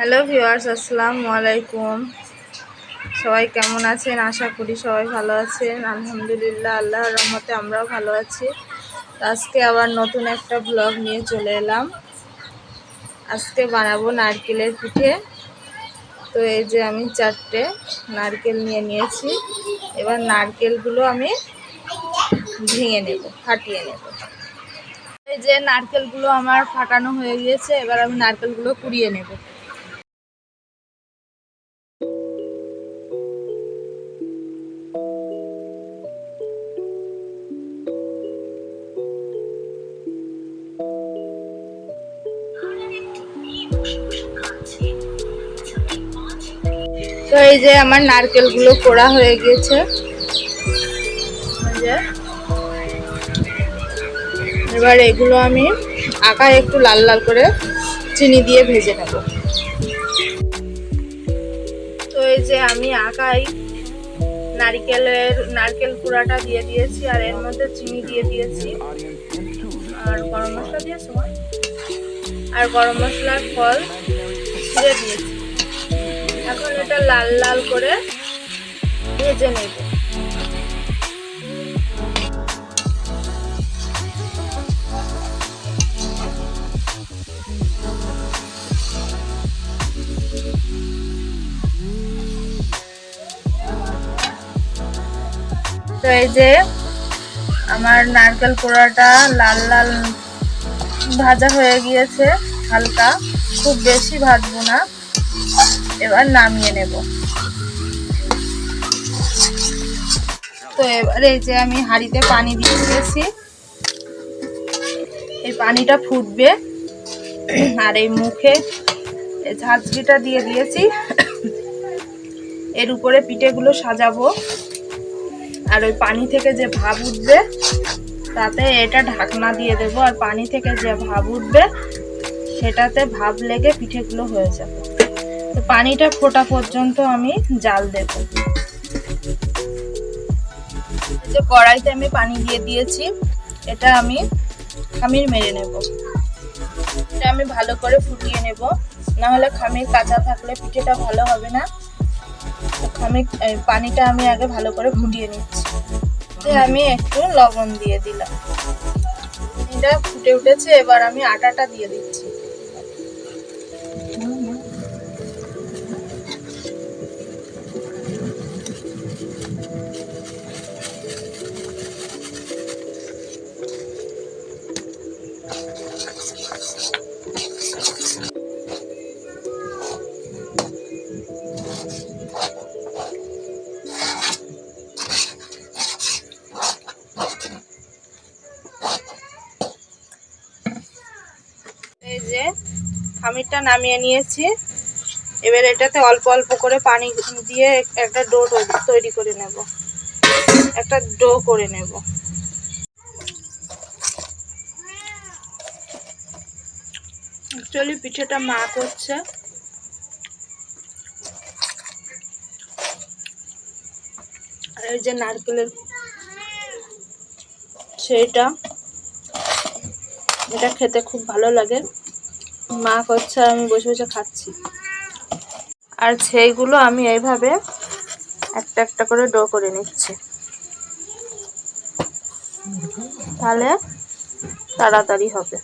Hello viewers, আসসালামু আলাইকুম। সবাই কেমন আছেন? আশা করি সবাই ভালো আছেন। আলহামদুলিল্লাহ, আল্লাহর রহমতে আমরাও ভালো আছি। আজকে আবার নতুন একটা ব্লগ নিয়ে চলে এলাম। আজকে বানাবো নারকেলের পিঠে। তো এই যে আমি চারটে নারকেল নিয়ে নিয়েছি। এবার নারকেলগুলো আমি ভেঙে নেব, ফাটিয়ে নেব। এই যে নারকেলগুলো আমার ফাটানো হয়ে গিয়েছে, এবার আমি নারকেলগুলো কুড়িয়ে নেব। তো এই যে আমার নারকেলগুলো পোড়া হয়ে গিয়েছে যে। এবার এগুলো আমি আকায় একটু লাল লাল করে চিনি দিয়ে ভেজে নেব তো এই যে আমি আকাই নারকেলের, নারকেল কুড়াটা দিয়ে দিয়েছি আর এর মধ্যে চিনি দিয়ে দিয়েছি আর গরম মশলা দিয়েছি? আর গরম মশলার ফল দিয়ে দিয়েছি এখন এটা লাল লাল করে ভেজে নেব। তো এই যে আমার নারকেল পোড়াটা লাল লাল ভাজা হয়ে গিয়েছে, হালকা। খুব বেশি ভাজবো না। এবার নামিয়ে নেব। তো এবার এই যে আমি হাঁড়িতে পানি দিয়ে দিয়েছি। এই পানিটা ফুটবে। আর এই মুখে ঝাঁঝরিটা দিয়ে দিয়েছি। এর উপরে পিঠেগুলো সাজাবো। আর ওই পানি থেকে যে ভাব উঠবে, তাতে এটা ঢাকনা দিয়ে দেব। আর পানি থেকে যে ভাব উঠবে, সেটাতে ভাব লেগে পিঠেগুলো হয়ে যাবে। পানিটা ফোটা পর্যন্ত আমি জাল দেব। যে কড়াইতে আমি পানি দিয়ে দিয়েছি, এটা আমি খামির মেরে নেব। এটা আমি ভালো করে ফুটিয়ে নেব। না হলে খামির কাঁচা থাকলে পিঠেটা ভালো হবে না। খামির পানিটা আমি আগে ভালো করে ফুটিয়ে নিচ্ছি। আমি একটু লবণ দিয়ে দিলাম। এটা ফুটে উঠেছে, এবার আমি আটাটা দিয়ে দিচ্ছি। যে খামিরটা নামিয়ে নিয়েছি। এবার এটাতে অল্প অল্প করে পানি দিয়ে একটা ডো তৈরি করে নেব। একটা ডো করে নেব। অ্যাকচুয়ালি পিঠেটা মা করছে। আর এই যে নারকেলের সেইটা এটা খেতে খুব ভালো লাগে। মা করছে, আমি বসে বসে খাচ্ছি। আর সেইগুলো আমি এইভাবে একটা একটা করে ডো করে নিচ্ছি। তাহলে তাড়াতাড়ি হবে।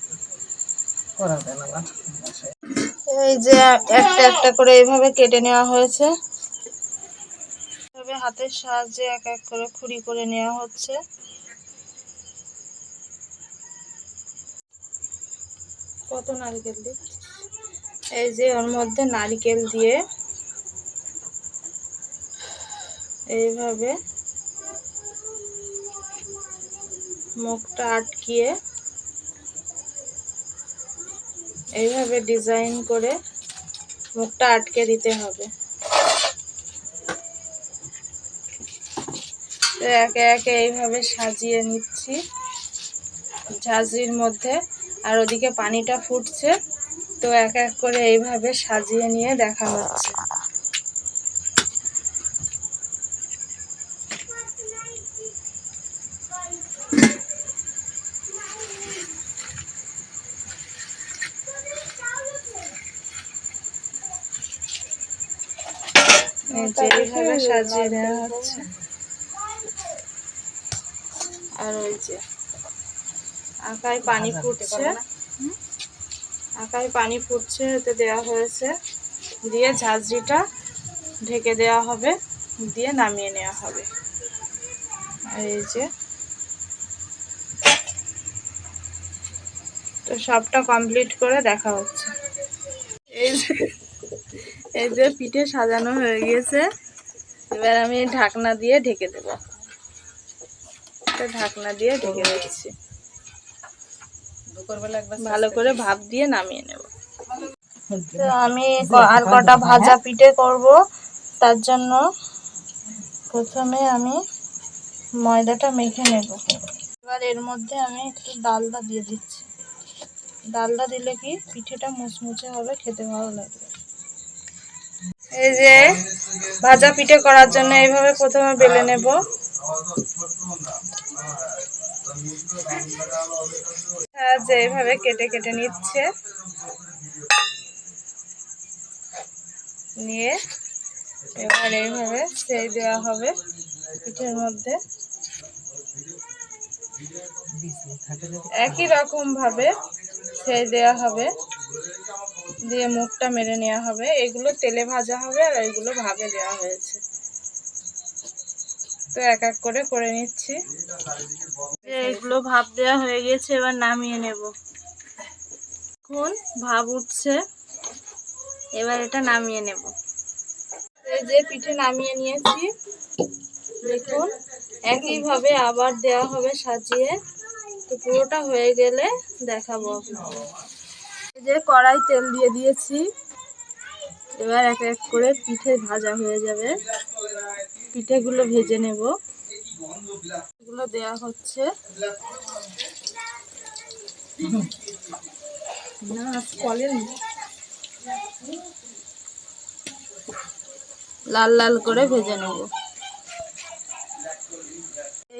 এই যে একটা একটা করে এইভাবে কেটে নেওয়া হয়েছে। হাতের সাহায্যে এক এক করে খুঁড়ি করে নেওয়া হচ্ছে। কত নারকেল দিই? এই যে ওর মধ্যে নারকেল দিয়ে এইভাবে মুখটা আটকিয়ে এইভাবে ডিজাইন করে মুখটা আটকে দিতে হবে। একে একে এইভাবে সাজিয়ে নিচ্ছি। ঝাঁঝরির মধ্যে আর ওদিকে পানিটা ফুটছে। তো এক এক করে এইভাবে সাজিয়ে নিয়ে দেখা হচ্ছে। এই এইভাবে সাজিয়ে দেওয়া হচ্ছে। আর ওই যে আকায় পানি ফুটছে। আকায় পানি ফুটছে এতে দেওয়া হয়েছে। দিয়ে ঝাঁঝরিটা ঢেকে দেওয়া হবে দিয়ে নামিয়ে নেওয়া হবে। আর এই যে তো সবটা কমপ্লিট করে দেখা হচ্ছে। এই যে এই যে পিঠে সাজানো হয়ে গিয়েছে। এবার আমি ঢাকনা দিয়ে ঢেকে দেব। ঢাকনা দিয়ে ঢেকে দিচ্ছি। ভালো করে ভাপ দিয়ে নামিয়ে নেব। তো আমি আর কটা ভাজা পিঠে করব। তার জন্য প্রথমে আমি ময়দাটা মেখে নেব। এবার এর মধ্যে আমি একটু ডালদা দিয়ে দিচ্ছি। ডালদা দিলে কি পিঠেটা মুচমুচে হবে খেতে ভালো লাগবে। এই যে ভাজা পিঠে করার জন্য এইভাবে প্রথমে বেলে নেব। সাহায্যে এইভাবে কেটে কেটে নিচ্ছে। নিয়ে এবার এইভাবে সেই দেওয়া হবে পিঠের মধ্যে। একই রকম ভাবে সেই দেওয়া হবে। দিয়ে মুখটা মেরে নেওয়া হবে। এগুলো তেলে ভাজা হবে আর এগুলো ভাবে দেওয়া হয়েছে। তো এক এক করে করে নিচ্ছি। এগুলো ভাপ দেওয়া হয়ে গেছে, এবার নামিয়ে নেব। এখন ভাব উঠছে, এবার এটা নামিয়ে নেব। এই যে পিঠে নামিয়ে নিয়েছি। দেখুন, একইভাবে আবার দেওয়া হবে সাজিয়ে। তো পুরোটা হয়ে গেলে দেখাবো এই যে কড়াই তেল দিয়ে দিয়েছি। এবার এক এক করে পিঠে ভাজা হয়ে যাবে। পিঠেগুলো ভেজে নেব। এগুলো দেওয়া হচ্ছে। লাল লাল করে ভেজে নেব।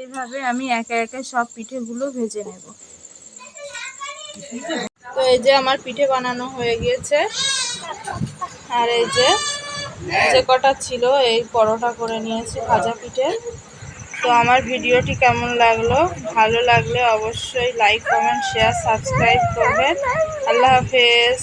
এইভাবে আমি একে একে সব পিঠেগুলো ভেজে নেব। তো এই যে আমার পিঠে বানানো হয়ে গিয়েছে। আর এই যে যে কটা ছিল, এই পরোটা করে নিয়েছি ভাজা পিঠে। তো আমার ভিডিওটি কেমন লাগল? ভালো লাগলে অবশ্যই লাইক কমেন্ট শেয়ার সাবস্ক্রাইব করবেন। আল্লাহ হাফেজ।